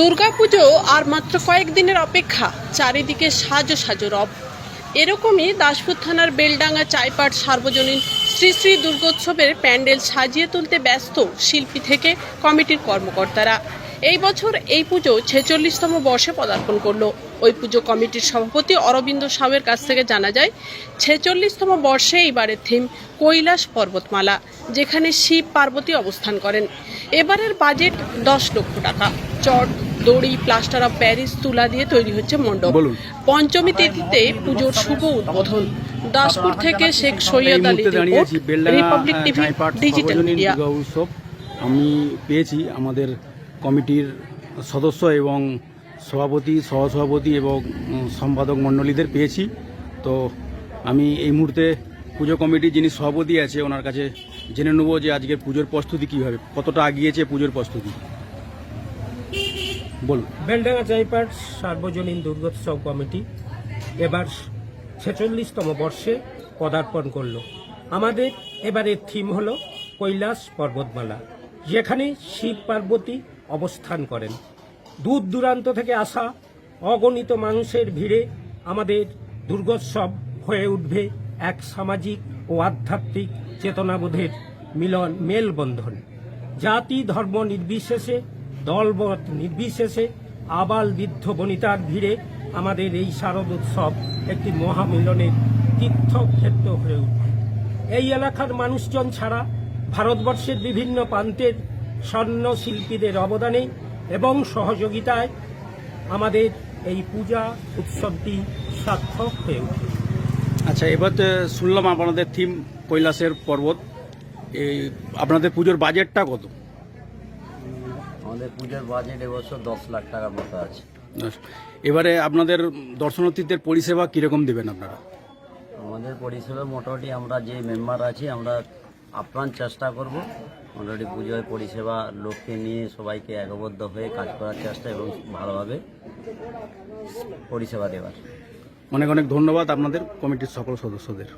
দুর্গাপুজো আর মাত্র কয়েকদিনের অপেক্ষা, চারিদিকে সাজো সাজো রব। এরকমই দাসপুর থানার বেলডাঙ্গা চাইপাট সার্বজনীন শ্রী শ্রী দুর্গোৎসবের প্যান্ডেল সাজিয়ে তুলতে ব্যস্ত শিল্পী থেকে কমিটির কর্মকর্তারা। এই বছর এই পুজো ছেচল্লিশতম বর্ষে পদার্পণ করল। ওই পুজো কমিটির সভাপতি অরবিন্দ সাউয়ের কাছ থেকে জানা যায়, ছেচল্লিশতম বর্ষে এইবারের থিম কৈলাস পর্বতমালা, যেখানে শিব পার্বতী অবস্থান করেন। এবারের বাজেট দশ লক্ষ টাকা। চট দড়ি প্লাস্টার অফ প্যারিস তুলা দিয়ে তৈরি হচ্ছে মণ্ডপ। পঞ্চমী তিথিতে পুজোর শুভ উদ্বোধন। দাসপুর থেকে Sheikh Syed Ali Republic TV digital media উৎসব। আমি পেয়েছি আমাদের কমিটির সদস্য এবং সভাপতি সহসভাপতি এবং সম্পাদক মণ্ডলীদের পেয়েছি। তো আমি এই মুহূর্তে পুজো কমিটির যিনি সভাপতি আছে ওনার কাছে জেনে নেব যে আজকে পুজোর প্রস্তুতি কীভাবে কতটা আগিয়েছে পুজোর প্রস্তুতি। বলুন। বেলডাঙ্গা চাইপাট সার্বজনীন দুর্গোৎসব কমিটি এবার ছেচল্লিশতম বর্ষে পদার্পণ করল। আমাদের এবারের থিম হল কৈলাস পর্বতমালা, যেখানে শিব পার্বতী অবস্থান করেন। দূর দূরান্ত থেকে আসা অগণিত মানুষের ভিড়ে আমাদের দুর্গোৎসব হয়ে উঠবে এক সামাজিক ও আধ্যাত্মিক চেতনাবোধের মিলন মেলবন্ধন জাতি ধর্ম নির্বিশেষে দলবত নির্বিশেষে আবাল বৃদ্ধ বনিতার ভিড়ে আমাদের এই শারদ উৎসব একটি মহামিলনের তীর্থক্ষেত্র হয়ে উঠবে এই এলাকার মানুষজন ছাড়া ভারতবর্ষের বিভিন্ন প্রান্তের স্বর্ণ শিল্পীদের অবদানে এবং সহযোগিতায় আমাদের এই পূজা উৎসবটি সার্থক হয়ে উঠবে আচ্ছা এবার তো শুনলাম আপনাদের থিম কৈলাসের পর্বত। এই আপনাদের পুজোর বাজেটটা কত? আমাদের পুজোর বাজেট এবছর দশ লাখ টাকার মতো আছে। এবারে আপনাদের দর্শনার্থীদের পরিষেবা কীরকম দেবেন আপনারা? আমাদের পরিষেবা মোটামুটি আমরা যে মেম্বার আছি আমরা আপ্রাণ চেষ্টা করব। মোটামুটি পুজোয় পরিষেবা লোককে নিয়ে সবাইকে একবদ্ধ হয়ে কাজ করার চেষ্টা এবং ভালোভাবে পরিষেবা দেওয়ার। অনেক অনেক ধন্যবাদ আপনাদের কমিটির সকল সদস্যদের।